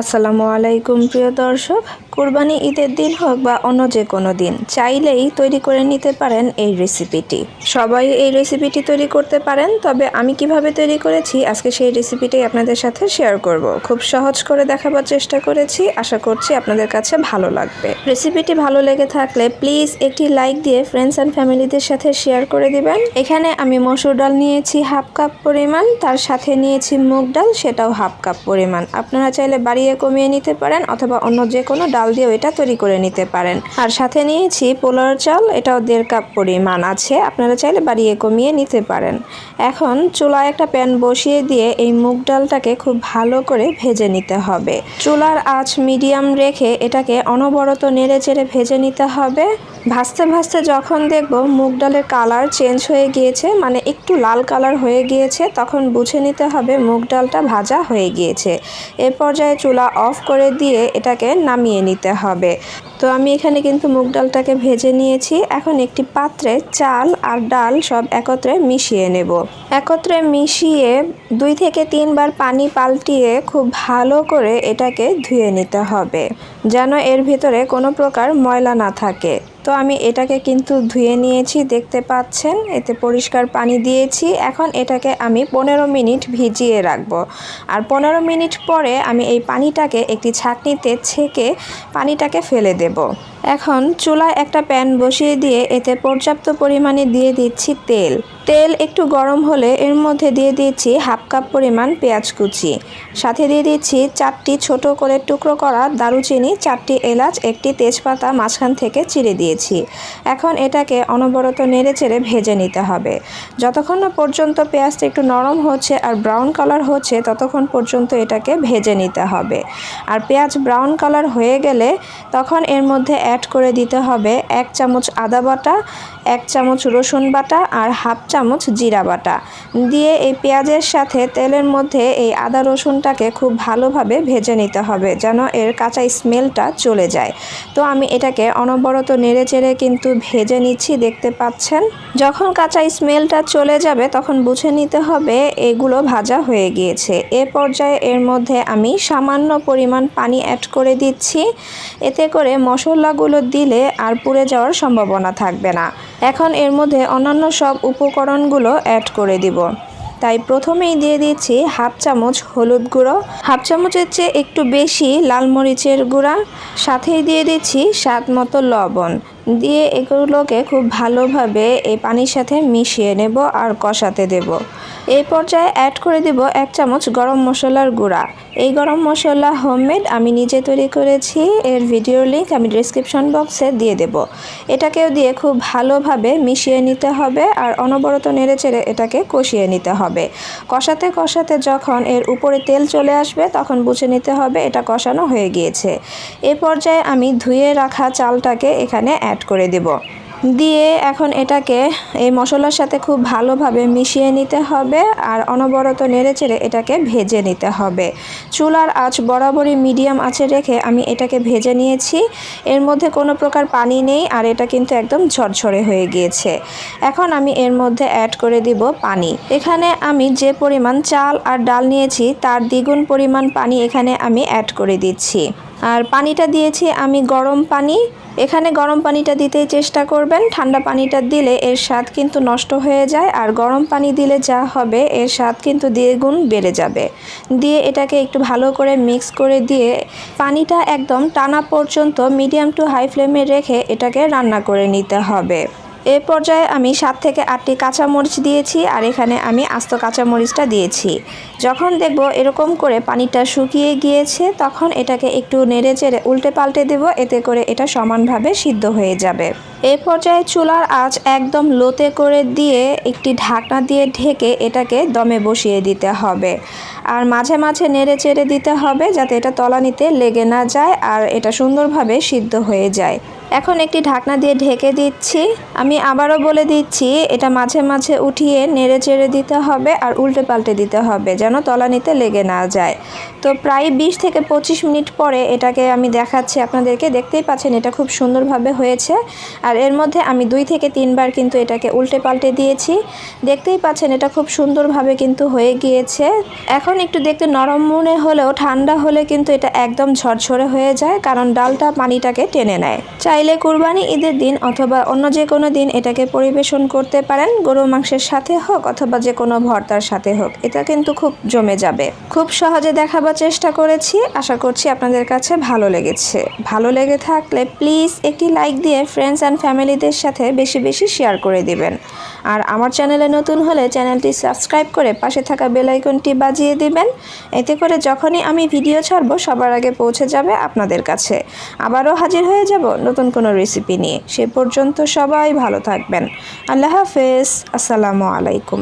আসসালামু আলাইকুম, প্রিয় দর্শক। কুরবানি ঈদের দিন হোক বা অন্য যে কোনো দিন, চাইলেই তৈরি করে নিতে পারেন এই রেসিপিটি। সবাই এই রেসিপিটি তৈরি করতে পারেন, তবে আমি কীভাবে তৈরি করেছি, আজকে সেই রেসিপিটি আপনাদের সাথে শেয়ার করব। খুব সহজ করে দেখাবার চেষ্টা করেছি, আশা করছি আপনাদের কাছে ভালো লাগবে। রেসিপিটি ভালো লেগে থাকলে প্লিজ একটি লাইক দিয়ে ফ্রেন্ডস অ্যান্ড ফ্যামিলিদের সাথে শেয়ার করে দিবেন। এখানে আমি মসুর ডাল নিয়েছি হাফ কাপ পরিমাণ, তার সাথে নিয়েছি মুগ ডাল, সেটাও হাফ কাপ পরিমাণ। আপনারা চাইলে বাড়িয়ে কমিয়ে নিতে পারেন অথবা অন্য যে কোনো ডাল দিয়েও এটা তৈরি করে নিতে পারেন। আর সাথে নিয়েছি পোলার চাল, এটাও দেড় কাপ পরিমাণ আছে, আপনারা চাইলে বাড়িয়ে কমিয়ে নিতে পারেন। এখন চুলায় একটা প্যান বসিয়ে দিয়ে এই মুগ ডালটাকে খুব ভালো করে ভেজে নিতে হবে। চুলার আঁচ মিডিয়াম রেখে এটাকে অনবরত নেড়ে চেড়ে ভেজে নিতে হবে। ভাজতে ভাজতে যখন দেখব মুগ ডালের কালার চেঞ্জ হয়ে গিয়েছে মানে একটু লাল কালার হয়ে গিয়েছে, তখন বুঝে নিতে হবে মুগ ডালটা ভাজা হয়ে গিয়েছে। এ পর্যায়ে চুলা অফ করে দিয়ে এটাকে নামিয়ে নিতে হবে। তো আমি এখানে কিন্তু মুগ ডালটাকে ভেজে নিয়েছি। এখন একটি পাত্রে চাল আর ডাল সব একত্রে মিশিয়ে নেব। একত্রে মিশিয়ে দুই থেকে তিনবার পানি পাল্টিয়ে খুব ভালো করে এটাকে ধুয়ে নিতে হবে, যেন এর ভিতরে কোনো প্রকার ময়লা না থাকে। তো আমি এটাকে কিন্তু ধুয়ে নিয়েছি, দেখতে পাচ্ছেন? এতে পরিষ্কার পানি দিয়েছি। এখন এটাকে আমি পনেরো মিনিট ভিজিয়ে রাখব। আর পনেরো মিনিট পরে আমি এই পানিটাকে একটি ছাঁকনিতে ছেঁকে পানিটাকে ফেলে দেব। এখন চুলায় একটা প্যান বসিয়ে দিয়ে এতে পর্যাপ্ত পরিমাণে দিয়ে দিচ্ছি তেল। তেল একটু গরম হলে এর মধ্যে দিয়ে দিচ্ছি হাফ কাপ পরিমাণ পেঁয়াজ কুচি। সাথে দিয়ে দিচ্ছি চারটি ছোট করে টুকরো করা দারুচিনি, চারটি এলাচ, একটি তেজপাতা মাঝখান থেকে চিড়ে দিয়েছি। এখন এটাকে অনবরত নেড়ে চেড়ে ভেজে নিতে হবে। যতক্ষণ না পর্যন্ত পেঁয়াজটা একটু নরম হচ্ছে আর ব্রাউন কালার হচ্ছে, ততক্ষণ পর্যন্ত এটাকে ভেজে নিতে হবে। আর পেঁয়াজ ব্রাউন কালার হয়ে গেলে তখন এর মধ্যে অ্যাড করে দিতে হবে এক চামচ আদা বাটা এক চামচ রসুন বাটা আর হাফ চামচ জিরা বাটা। দিয়ে এই পেঁয়াজের সাথে তেলের মধ্যে এই আদা রসুনটাকে খুব ভালোভাবে ভেজে নিতে হবে যেন এর কাঁচা স্মেলটা চলে যায়। তো আমি এটাকে অনবরত নেড়ে চেড়ে কিন্তু ভেজে নিচ্ছি, দেখতে পাচ্ছেন? যখন কাঁচা স্মেলটা চলে যাবে তখন বুঝে নিতে হবে এগুলো ভাজা হয়ে গিয়েছে। এ পর্যায়ে এর মধ্যে আমি সামান্য পরিমাণ পানি অ্যাড করে দিচ্ছি। এতে করে মশলাগুলো দিলে আর পুড়ে যাওয়ার সম্ভাবনা থাকবে না। এখন এর মধ্যে অন্যান্য সব উপকরণগুলো অ্যাড করে দিব। তাই প্রথমেই দিয়ে দিচ্ছি হাফ চামচ হলুদ গুঁড়ো, হাফ চামচের চেয়ে একটু বেশি লাল মরিচের গুঁড়া, সাথেই দিয়ে দিচ্ছি স্বাদ মতো লবণ। দিয়ে এগুলোকে খুব ভালোভাবে এই পানির সাথে মিশিয়ে নেব আর কষাতে দেব। এই পর্যায়ে অ্যাড করে দেব এক চামচ গরম মশলার গুঁড়া। এই গরম মশলা হোমমেড আমি নিজে তৈরি করেছি। এর ভিডিও লিংক আমি ডিসক্রিপশন বক্সে দিয়ে দেব। এটাকেও দিয়ে খুব ভালোভাবে মিশিয়ে নিতে হবে আর অনবরত নেড়েচেড়ে এটাকে কষিয়ে নিতে হবে। কষাতে কষাতে যখন এর উপরে তেল চলে আসবে তখন বুঝে নিতে হবে এটা কষানো হয়ে গিয়েছে। এ পর্যায়ে আমি ধুয়ে রাখা চালটাকে এখানে অ্যাড করে দেব। দিয়ে এখন এটাকে এই মশলার সাথে খুব ভালোভাবে মিশিয়ে নিতে হবে আর অনবরত নেড়ে নেড়েচেড়ে এটাকে ভেজে নিতে হবে। চুলার আঁচ বরাবরই মিডিয়াম আঁচে রেখে আমি এটাকে ভেজে নিয়েছি। এর মধ্যে কোনো প্রকার পানি নেই আর এটা কিন্তু একদম ঝরঝরে হয়ে গিয়েছে। এখন আমি এর মধ্যে অ্যাড করে দিব পানি। এখানে আমি যে পরিমাণ চাল আর ডাল নিয়েছি তার দ্বিগুণ পরিমাণ পানি এখানে আমি অ্যাড করে দিচ্ছি। আর পানিটা দিয়েছি আমি গরম পানি। এখানে গরম পানিটা দিতেই চেষ্টা করবেন। ঠান্ডা পানিটা দিলে এর স্বাদ কিন্তু নষ্ট হয়ে যায়। আর গরম পানি দিলে যা হবে, এর স্বাদ কিন্তু দ্বিগুণ বেড়ে যাবে। দিয়ে এটাকে একটু ভালো করে মিক্স করে দিয়ে পানিটা একদম টানা পর্যন্ত মিডিয়াম টু হাই ফ্লেমে রেখে এটাকে রান্না করে নিতে হবে। এ পর্যায়ে আমি সাত থেকে আটটি কাঁচামরিচ দিয়েছি আর এখানে আমি আস্ত কাঁচামরিচটা দিয়েছি। যখন দেখব এরকম করে পানিটা শুকিয়ে গিয়েছে, তখন এটাকে একটু নেড়ে চেড়ে উল্টে পাল্টে দেব, এতে করে এটা সমানভাবে সিদ্ধ হয়ে যাবে। এ পর্যায়ে চুলার আঁচ একদম লোতে করে দিয়ে একটি ঢাকনা দিয়ে ঢেকে এটাকে দমে বসিয়ে দিতে হবে। আর মাঝে মাঝে নেড়ে চেড়ে দিতে হবে, যাতে এটা তলানিতে লেগে না যায় আর এটা সুন্দরভাবে সিদ্ধ হয়ে যায়। এখন একটি ঢাকনা দিয়ে ঢেকে দিচ্ছি। আমি আবারও বলে দিচ্ছি, এটা মাঝে মাঝে উঠিয়ে নেড়ে চেড়ে দিতে হবে আর উল্টে পাল্টে দিতে হবে যেন তলানিতে লেগে না যায়। তো প্রায় বিশ থেকে পঁচিশ মিনিট পরে এটাকে আমি দেখাচ্ছি আপনাদেরকে। দেখতেই পাচ্ছেন এটা খুব সুন্দরভাবে হয়েছে। আর এর মধ্যে আমি দুই থেকে তিনবার কিন্তু এটাকে উল্টে পাল্টে দিয়েছি। দেখতেই পাচ্ছেন এটা খুব সুন্দরভাবে কিন্তু হয়ে গিয়েছে। এখন একটু দেখতে নরম মনে হলেও ঠান্ডা হলে কিন্তু এটা একদম ঝরঝরে হয়ে যায়, কারণ ডালটা পানিটাকে টেনে নেয়। চাইলে কুরবানি, ঈদের দিন অথবা অন্য যে কোনো দিন এটাকে পরিবেশন করতে পারেন। গরু মাংসের সাথে হোক অথবা যে কোনো ভর্তার সাথে হোক, এটা কিন্তু খুব জমে যাবে। খুব সহজে দেখাবার চেষ্টা করেছি। আশা করছি আপনাদের কাছে ভালো লেগেছে। ভালো লেগে থাকলে প্লিজ একটি লাইক দিয়ে ফ্রেন্ডস অ্যান্ড ফ্যামিলিদের সাথে বেশি বেশি শেয়ার করে দিবেন। আর আমার চ্যানেলে নতুন হলে চ্যানেলটি সাবস্ক্রাইব করে পাশে থাকা বেল আইকনটি বাজিয়ে দিবেন। এতে করে যখনই আমি ভিডিও ছাড়বো, সবার আগে পৌঁছে যাবে আপনাদের কাছে। আবারও হাজির হয়ে যাব নতুন কোনো রেসিপি নিয়ে। সে পর্যন্ত সবাই ভালো থাকবেন। আল্লাহ হাফেজ। আসসালামু আলাইকুম।